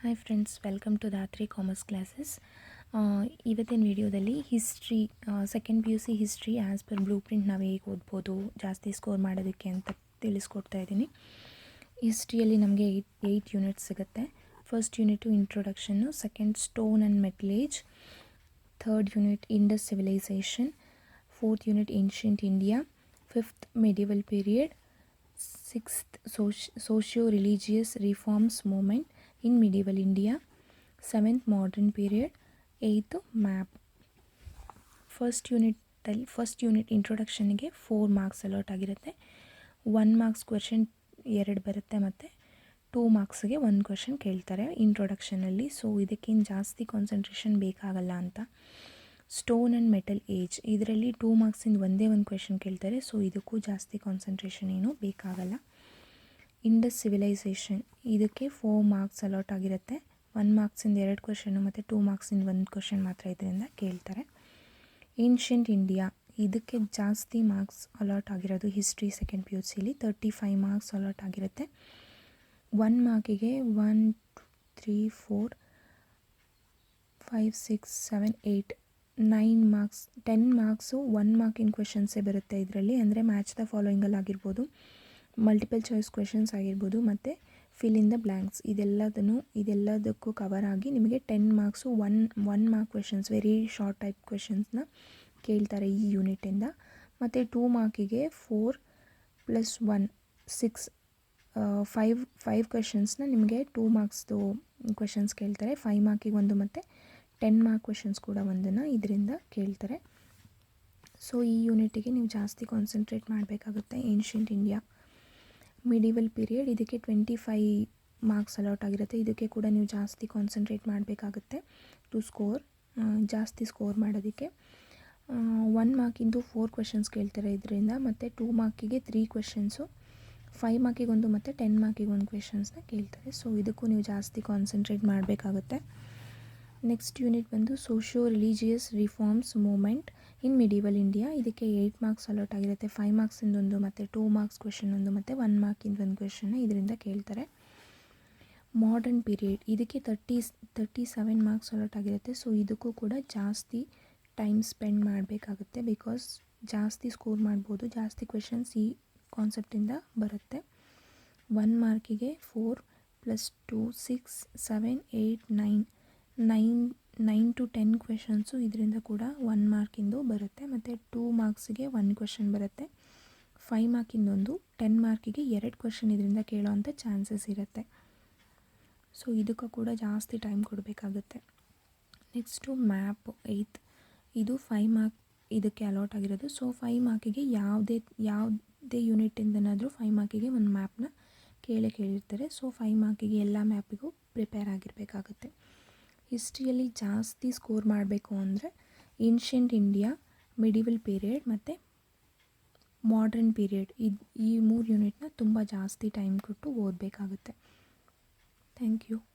Hi friends welcome to Dhatri commerce classes ಇವತ್ತಿನ ವಿಡಿಯೋದಲ್ಲಿ history second P U C history as per blueprint ನಾವು ಹೇಗೆ ಓದ್ಬೋದು, ಜಾಸ್ತಿ ಸ್ಕೋರ್ ಮಾಡೋದಕ್ಕೆ ಅಂತ ತಿಳಿಸ್ಕೊಡ್ತಾ ಇದ್ದೀನಿ. ಹಿಸ್ಟ್ರಿಯಲ್ಲಿ ನಮಗೆ ಏಯ್ಟ್ ಏಯ್ಟ್ ಯೂನಿಟ್ ಸಿಗುತ್ತೆ. First unit ಇಂಟ್ರೊಡಕ್ಷನ್ನು second stone and metal age third unit Indus civilisation fourth unit ancient India fifth medieval period sixth socio socio religious reforms movement in medieval India seventh modern period eighth map first ಯೂನಿಟಲ್ಲಿ first unit ಇಂಟ್ರೊಡಕ್ಷನ್ಗೆ four marks allot ಆಗಿರುತ್ತೆ. One marks question ಎರಡು ಬರುತ್ತೆ ಮತ್ತು two ಮಾರ್ಕ್ಸ್ಗೆ ಒಂದು question ಕೇಳ್ತಾರೆ ಇಂಟ್ರೊಡಕ್ಷನಲ್ಲಿ so ಇದಕ್ಕೇನು ಜಾಸ್ತಿ concentration ಬೇಕಾಗಲ್ಲ ಅಂತ. ಸ್ಟೋನ್ ಆ್ಯಂಡ್ ಮೆಟಲ್ ಏಜ್ ಇದರಲ್ಲಿ ಟೂ ಮಾರ್ಕ್ಸಿಂದ ಒಂದೇ ಒಂದು ಕ್ವೆಶನ್ ಕೇಳ್ತಾರೆ. ಸೊ ಇದಕ್ಕೂ ಜಾಸ್ತಿ ಕಾನ್ಸಂಟ್ರೇಷನ್ ಏನು ಬೇಕಾಗಲ್ಲ. ಇಂಡಸ್ ಸಿವಿಲೈಸೇಷನ್ ಇದಕ್ಕೆ ಫೋರ್ ಮಾರ್ಕ್ಸ್ ಅಲಾಟ್ ಆಗಿರುತ್ತೆ. ಒನ್ ಮಾರ್ಕ್ಸಿಂದ ಎರಡು ಕ್ವೆಶನು ಮತ್ತು ಟೂ ಮಾರ್ಕ್ಸಿಂದ ಒಂದು ಕ್ವಶನ್ ಮಾತ್ರ ಇದರಿಂದ ಕೇಳ್ತಾರೆ. ಏನ್ಷಿಯಂಟ್ ಇಂಡಿಯಾ ಇದಕ್ಕೆ ಜಾಸ್ತಿ ಮಾರ್ಕ್ಸ್ ಅಲಾಟ್ ಆಗಿರೋದು ಹಿಸ್ಟ್ರಿ ಸೆಕೆಂಡ್ ಪಿ ಯು ಸಿಲಿ ತರ್ಟಿ ಫೈವ್ ಮಾರ್ಕ್ಸ್ ಅಲಾಟ್ ಆಗಿರುತ್ತೆ one ಮಾರ್ಕಿಗೆ one three four five six seven eight nine marks ten marks one ಮಾರ್ಕಿನ ಕ್ವೆಶನ್ಸೇ ಬರುತ್ತೆ ಇದರಲ್ಲಿ. ಅಂದರೆ ಮ್ಯಾಚ್ ದ ಫಾಲೋಯಿಂಗಲ್ಲಿ ಆಗಿರ್ಬೋದು ಮಲ್ಟಿಪಲ್ ಚಾಯ್ಸ್ ಕ್ವೆಶನ್ಸ್ ಆಗಿರ್ಬೋದು ಮತ್ತು ಫಿಲ್ ಇನ್ ದ ಬ್ಲ್ಯಾಂಕ್ಸ್ ಇದೆಲ್ಲದನ್ನು, ಇದೆಲ್ಲದಕ್ಕೂ ಕವರ್ ಆಗಿ ನಿಮಗೆ ten marks one one mark questions very short type ಕ್ವೆಶನ್ಸ್ನ ಕೇಳ್ತಾರೆ ಈ ಯೂನಿಟಿಂದ ಮತ್ತು two ಮಾರ್ಕಿಗೆ four plus one six five five ಕ್ವೆಶನ್ಸ್ನ ನಿಮಗೆ ಟೂ ಮಾರ್ಕ್ಸ್ದು ಕ್ವೆಶನ್ಸ್ ಕೇಳ್ತಾರೆ. ಫೈವ್ ಮಾರ್ಕಿಗೆ ಒಂದು ಮತ್ತು ಟೆನ್ ಮಾರ್ಕ್ ಕ್ವೆಶನ್ಸ್ ಕೂಡ ಒಂದನ್ನು ಇದರಿಂದ ಕೇಳ್ತಾರೆ. ಸೊ ಈ ಯೂನಿಟಿಗೆ ನೀವು ಜಾಸ್ತಿ ಕಾನ್ಸಂಟ್ರೇಟ್ ಮಾಡಬೇಕಾಗುತ್ತೆ ಏನ್ಷಿಯಂಟ್ ಇಂಡಿಯಾ ಮಿಡಿವಲ್ ಪೀರಿಯಡ್ ಇದಕ್ಕೆ ಟ್ವೆಂಟಿ ಫೈ ಮಾರ್ಕ್ಸ್ ಅಲಾಟ್ ಆಗಿರುತ್ತೆ. ಇದಕ್ಕೆ ಕೂಡ ನೀವು ಜಾಸ್ತಿ ಕಾನ್ಸಂಟ್ರೇಟ್ ಮಾಡಬೇಕಾಗುತ್ತೆ ಟು ಸ್ಕೋರ್ ಜಾಸ್ತಿ ಸ್ಕೋರ್ ಮಾಡೋದಕ್ಕೆ. ಒನ್ ಮಾರ್ಕಿಂದು ಫೋರ್ ಕ್ವೆಶನ್ಸ್ ಕೇಳ್ತಾರೆ ಇದರಿಂದ, ಮತ್ತು ಟೂ ಮಾರ್ಕಿಗೆ ತ್ರೀ ಕ್ವೆಶನ್ಸು ಫೈವ್ ಮಾರ್ಕಿಗೆ ಒಂದು, ಮತ್ತು ಟೆನ್ ಮಾರ್ಕಿಗೆ ಒಂದು ಕ್ವೆಶನ್ಸ್ನ ಕೇಳ್ತಾರೆ. ಸೊ ಇದಕ್ಕೂ ನೀವು ಜಾಸ್ತಿ ಕಾನ್ಸಂಟ್ರೇಟ್ ಮಾಡಬೇಕಾಗುತ್ತೆ. ನೆಕ್ಸ್ಟ್ ಯೂನಿಟ್ ಬಂದು socio religious reforms movement in medieval India ಇದಕ್ಕೆ ಏಯ್ಟ್ ಮಾರ್ಕ್ಸ್ ಅಲೋಟ್ ಆಗಿರುತ್ತೆ. ಫೈವ್ ಮಾರ್ಕ್ಸಿಂದ ಒಂದು ಮತ್ತು ಟೂ ಮಾರ್ಕ್ಸ್ ಕ್ವೆಶನ್ ಒಂದು ಮತ್ತು ಒನ್ ಮಾರ್ಕಿಂದ ಒಂದು ಕ್ವೆಶನ್ನ ಇದರಿಂದ ಕೇಳ್ತಾರೆ. ಮಾಡರ್ನ್ ಪೀರಿಯಡ್ ಇದಕ್ಕೆ thirty thirty seven marks allot ಆಗಿರುತ್ತೆ. ಸೊ ಇದಕ್ಕೂ ಕೂಡ ಜಾಸ್ತಿ ಟೈಮ್ ಸ್ಪೆಂಡ್ ಮಾಡಬೇಕಾಗುತ್ತೆ ಬಿಕಾಸ್ ಜಾಸ್ತಿ ಸ್ಕೋರ್ ಮಾಡ್ಬೋದು, ಜಾಸ್ತಿ ಕ್ವೆಶನ್ಸ್ ಈ ಕಾನ್ಸೆಪ್ಟಿಂದ ಬರುತ್ತೆ. One ಮಾರ್ಕಿಗೆ four plus two six seven eight nine nine nine to ten questions ಇದರಿಂದ ಕೂಡ ಒನ್ ಮಾರ್ಕಿಂದು ಬರುತ್ತೆ. ಮತ್ತು ಟೂ ಮಾರ್ಕ್ಸಿಗೆ ಒನ್ ಕ್ವೆಶನ್ ಬರುತ್ತೆ. ಫೈವ್ ಮಾರ್ಕಿಂದೊಂದು ಟೆನ್ ಮಾರ್ಕಿಗೆ ಎರಡು ಕ್ವೆಶನ್ ಇದರಿಂದ ಕೇಳೋವಂಥ ಚಾನ್ಸಸ್ ಇರುತ್ತೆ. ಸೊ ಇದಕ್ಕೂ ಕೂಡ ಜಾಸ್ತಿ ಟೈಮ್ ಕೊಡಬೇಕಾಗುತ್ತೆ. ನೆಕ್ಸ್ಟು ಮ್ಯಾಪ್ ಏಯ್ತ್ ಇದು ಫೈವ್ ಮಾರ್ಕ್ ಇದಕ್ಕೆ ಅಲಾಟ್ ಆಗಿರೋದು. ಸೊ ಫೈವ್ ಮಾರ್ಕಿಗೆ ಯಾವುದೇ ಯಾವುದೇ ಯೂನಿಟಿಂದನಾದರೂ ಫೈವ್ ಮಾರ್ಕಿಗೆ ಒಂದು ಮ್ಯಾಪ್ನ ಕೇಳೇ ಕೇಳಿರ್ತಾರೆ. ಸೊ ಫೈವ್ ಮಾರ್ಕಿಗೆ ಎಲ್ಲ ಮ್ಯಾಪಿಗೂ ಪ್ರಿಪೇರ್ ಆಗಿರಬೇಕಾಗುತ್ತೆ. ಹಿಸ್ಟ್ರಿಯಲ್ಲಿ ಜಾಸ್ತಿ ಸ್ಕೋರ್ ಮಾಡಬೇಕು ಅಂದರೆ ಏನ್ಷಿಯಂಟ್ ಇಂಡಿಯಾ, ಮಿಡಿವಲ್ ಪೀರಿಯಡ್ ಮತ್ತು ಮಾಡ್ರನ್ ಪೀರಿಯಡ್. ಇದು ಈ ಮೂರು ಯೂನಿಟ್ನ ತುಂಬ ಜಾಸ್ತಿ ಟೈಮ್ ಕೊಟ್ಟು ಓದಬೇಕಾಗುತ್ತೆ. Thank you.